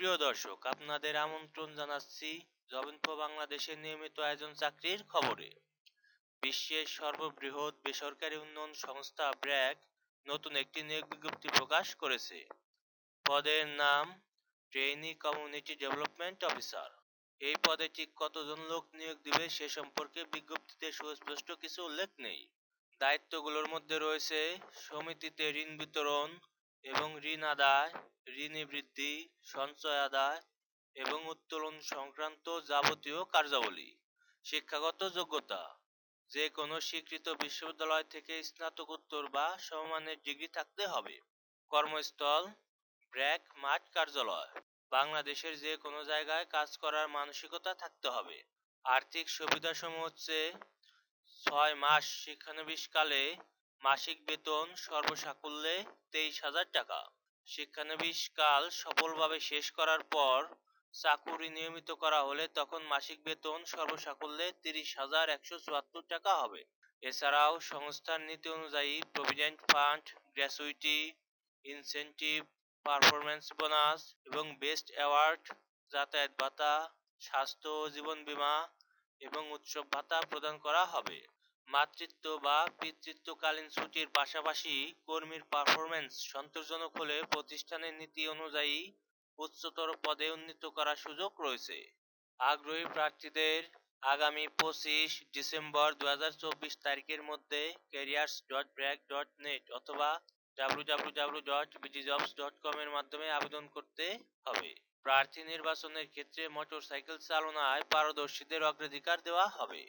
প্রিয় দর্শক, আপনাদের আমন্ত্রণ জানাচ্ছি জবিনফো বাংলাদেশের নিয়মিত আয়োজন চাকরির খবরে। বিশ্বের সর্ববৃহৎ বেসরকারি উন্নয়ন সংস্থা ব্র্যাক নতুন একটি নিয়োগ বিজ্ঞপ্তি প্রকাশ করেছে। পদের নাম ট্রেইনি কমিউনিটি ডেভেলপমেন্ট অফিসার। এই পদে ঠিক কতজন লোক নিয়োগ দিবে সে সম্পর্কে বিজ্ঞপ্তিতে সুস্পষ্ট কিছু উল্লেখ নেই। দায়িত্বগুলোর মধ্যে রয়েছে সমিতিতে ঋণ বিতরণ এবং ঋণ আদায়, ঋণী বৃদ্ধি সঞ্চয় আদায় এবং উত্তোলন সংক্রান্ত যাবতীয় কার্যাবলী, শিক্ষাগত যোগ্যতা যে কোনো স্বীকৃত বিশ্ববিদ্যালয় থেকে স্নাতকোত্তর বা সমমানের ডিগ্রি থাকতে হবে। কর্মস্থল, ব্র্যাক, মাঠ কার্যালয়, বাংলাদেশের যে কোনো জায়গায় কাজ করার মানসিকতা থাকতে হবে। আর্থিক সুবিধাসমূহ হচ্ছে, ছয় মাস শিক্ষানবিশকালে মাসিক বেতন সর্বসাকুল্যে তেইশ হাজার টাকা। শিক্ষানবিশকাল সফলভাবে শেষ করার পর চাকুরি নিয়মিত করা হলে তখন মাসিক বেতন সর্বসাকুল্যে তিরিশ হাজার একশো চুয়াত্তর টাকা হবে। এছাড়াও সংস্থার নীতি অনুযায়ী provident fund, gratuity, incentive, performance bonus এবং বেস্ট অ্যাওয়ার্ড, যাতায়াত ভাতা, স্বাস্থ্য জীবন বীমা এবং উৎসব ভাতা প্রদান করা হবে। মাতৃত্ব বা পিতৃত্বকালীন ছুটির পাশাপাশি কর্মীর পারফরম্যান্স সন্তোষজনক হলে প্রতিষ্ঠানের নীতি অনুযায়ী উচ্চতর পদে উন্নীত করার সুযোগ রয়েছে। আগ্রহী প্রার্থীদের আগামী পঁচিশ ডিসেম্বর দু হাজার চব্বিশ তারিখের মধ্যে careers dot BRAC dot net অথবা www.bgjobs.com এর মাধ্যমে আবেদন করতে হবে। প্রার্থী নির্বাচনের ক্ষেত্রে মোটরসাইকেল চালনায় পারদর্শীদের অগ্রাধিকার দেওয়া হবে।